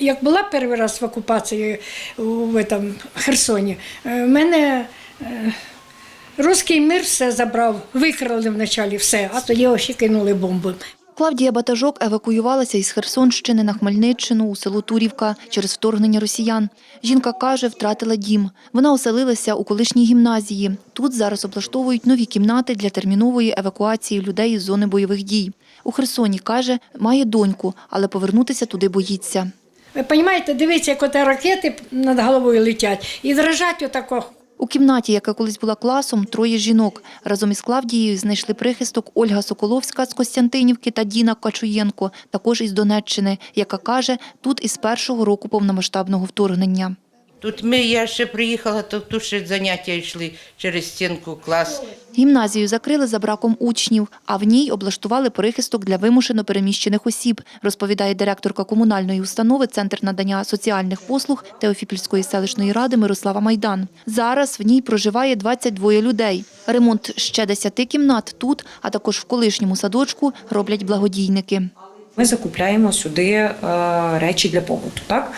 Як була перший раз в окупації в этом, Херсоні, е, мене е, руський мир все забрав, викрали вначалі все, а тоді і кинули бомбу. Клавдія Батажок евакуювалася із Херсонщини на Хмельниччину у село Турівка через вторгнення росіян. Жінка каже, втратила дім. Вона оселилася у колишній гімназії. Тут зараз облаштовують нові кімнати для термінової евакуації людей із зони бойових дій. У Херсоні каже, має доньку, але повернутися туди боїться. Ви розумієте, дивіться, як оте ракети над головою летять і дрожать отако. У кімнаті, яка колись була класом, троє жінок. Разом із Клавдією знайшли прихисток Ольга Соколовська з Костянтинівки та Діна Качуєнко, також із Донеччини, яка каже, тут із першого року повномасштабного вторгнення. Тут ми, я ще приїхала, то тут ще заняття йшли через стінку клас. Гімназію закрили за браком учнів, а в ній облаштували перехисток для вимушено переміщених осіб, розповідає директорка комунальної установи Центр надання соціальних послуг Теофіпільської селищної ради Мирослава Майдан. Зараз в ній проживає 22 людей. Ремонт ще 10 кімнат тут, а також в колишньому садочку роблять благодійники. Ми закупляємо сюди е, речі для побуту. Так?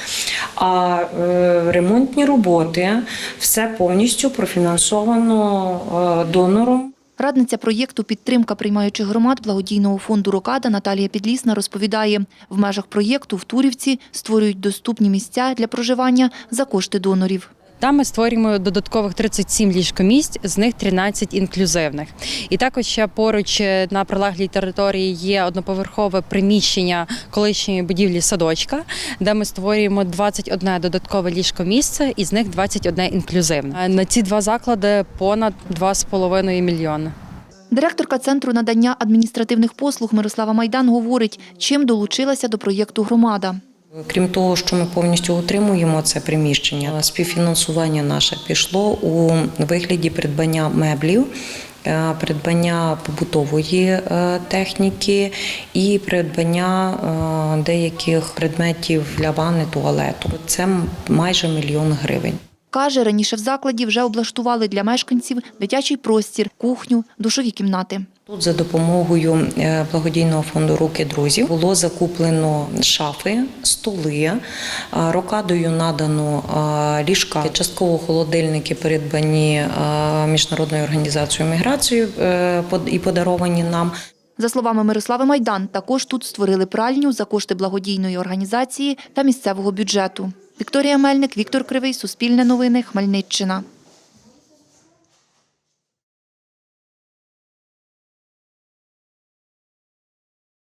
А е, ремонтні роботи все повністю профінансовано е, донором. Радниця проєкту «Підтримка приймаючих громад» благодійного фонду «Рокада» Наталія Підлісна розповідає, в межах проєкту в Турівці створюють доступні місця для проживання за кошти донорів. Там ми створюємо додаткових 37 ліжкомісць, з них 13 інклюзивних. І також ще поруч е, на прилеглій території є одноповерхове приміщення колишньої будівлі садочка, де ми створюємо 21 додаткове ліжкомісце, із них 21 інклюзивне. Е, На ці два заклади понад 2,5 мільйони. Директорка Центру надання адміністративних послуг Мирослава Майдан говорить, чим долучилася до проєкту громада. Крім того, що ми повністю утримуємо це приміщення, співфінансування наше пішло у вигляді придбання меблів. е, Придбання побутової е, техніки і придбання е, деяких предметів для ванни, туалету. Це майже мільйон гривень. Каже, раніше в закладі вже облаштували для мешканців дитячий простір, кухню, душові кімнати. Тут за допомогою е, благодійного фонду Руки друзів було закуплено шафи, столи, е, рокадою надано е, ліжка, частково холодильники передбані міжнародною організацією міграції і подаровані нам. За словами Мирослави Майдан, також тут створили пральню за кошти благодійної організації та місцевого бюджету. Вікторія Мельник, Віктор Кривий, Суспільне новини, Хмельниччина.